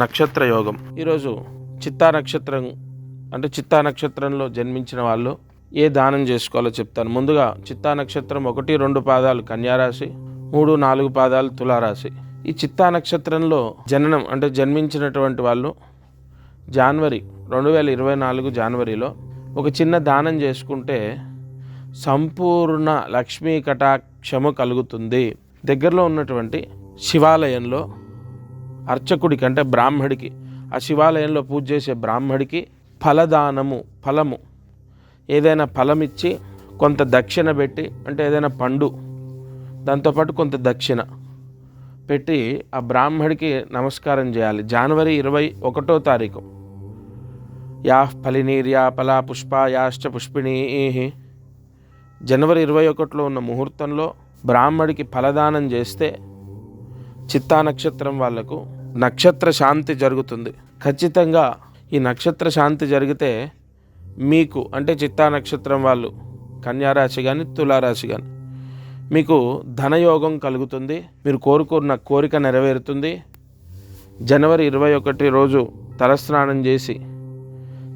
నక్షత్ర యోగం. ఈరోజు చిత్తా నక్షత్రం అంటే చిత్తా నక్షత్రంలో జన్మించిన వాళ్ళు ఏ దానం చేసుకోవాలో చెప్తాను. ముందుగా చిత్తా నక్షత్రం ఒకటి రెండు పాదాలు కన్యారాశి మూడు నాలుగు పాదాలు తులారాశి. ఈ చిత్తా నక్షత్రంలో జననం అంటే జన్మించినటువంటి వాళ్ళు జనవరి రెండు వేల ఇరవై నాలుగు జనవరిలో ఒక చిన్న దానం చేసుకుంటే సంపూర్ణ లక్ష్మీ కటాక్షము కలుగుతుంది. దగ్గరలో ఉన్నటువంటి శివాలయంలో అర్చకుడికి అంటే బ్రాహ్మడికి ఆ శివాలయంలో పూజ చేసే బ్రాహ్మడికి ఫలదానము ఫలము. ఏదైనా ఫలం ఇచ్చి కొంత దక్షిణ పెట్టి అంటే ఏదైనా పండు దాంతోపాటు కొంత దక్షిణ పెట్టి ఆ బ్రాహ్మడికి నమస్కారం చేయాలి. జనవరి ఇరవై ఒకటో తారీఖు. యా ఫలినీర్యా ఫలా పుష్ప యాశ్చ పుష్పిణీ. జనవరి ఇరవై ఒకటిలో ఉన్న ముహూర్తంలో బ్రాహ్మడికి ఫలదానం చేస్తే చిత్తా నక్షత్రం వాళ్ళకు నక్షత్ర శాంతి జరుగుతుంది. ఖచ్చితంగా ఈ నక్షత్ర శాంతి జరిగితే మీకు అంటే చిత్తా నక్షత్రం వాళ్ళు కన్యారాశి కానీ తులారాశి కానీ మీకు ధనయోగం కలుగుతుంది. మీరు కోరుకున్న కోరిక నెరవేరుతుంది. జనవరి ఇరవై ఒకటి రోజు తలస్నానం చేసి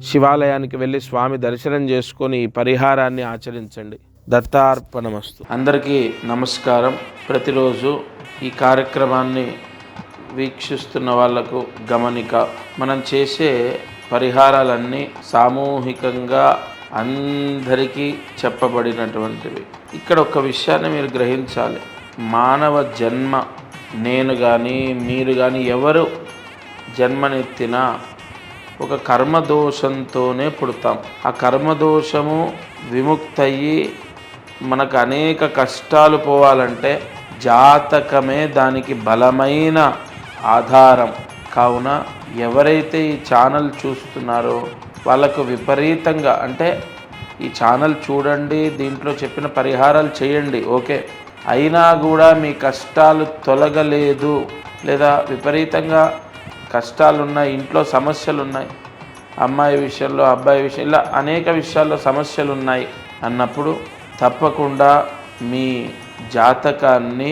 శివాలయానికి వెళ్ళి స్వామి దర్శనం చేసుకొని ఈ పరిహారాన్ని ఆచరించండి. దత్తార్పణమస్తు. అందరికీ నమస్కారం. ప్రతిరోజు ఈ కార్యక్రమాన్ని వీక్షిస్తున్న వాళ్ళకు గమనిక. మనం చేసే పరిహారాలన్నీ సామూహికంగా అందరికీ చెప్పబడినటువంటివి. ఇక్కడ ఒక విషయాన్ని మీరు గ్రహించాలి. మానవ జన్మ నేను కానీ మీరు కానీ ఎవరు జన్మనెత్తినా ఒక కర్మదోషంతోనే పుడతాం. ఆ కర్మదోషము విముక్తయ్యి మనకు అనేక కష్టాలు పోవాలంటే జాతకమే దానికి బలమైన ఆధారం. కావున ఎవరైతే ఈ ఛానల్ చూస్తున్నారో వాళ్ళకు విపరీతంగా అంటే ఈ ఛానల్ చూడండి దీంట్లో చెప్పిన పరిహారాలు చేయండి ఓకే. అయినా కూడా మీ కష్టాలు తొలగలేదు లేదా విపరీతంగా కష్టాలు ఉన్నాయి ఇంట్లో సమస్యలు ఉన్నాయి అమ్మాయి విషయంలో అబ్బాయి విషయం ఇలా అనేక విషయాల్లో సమస్యలు ఉన్నాయి అన్నప్పుడు తప్పకుండా మీ జాతకాన్ని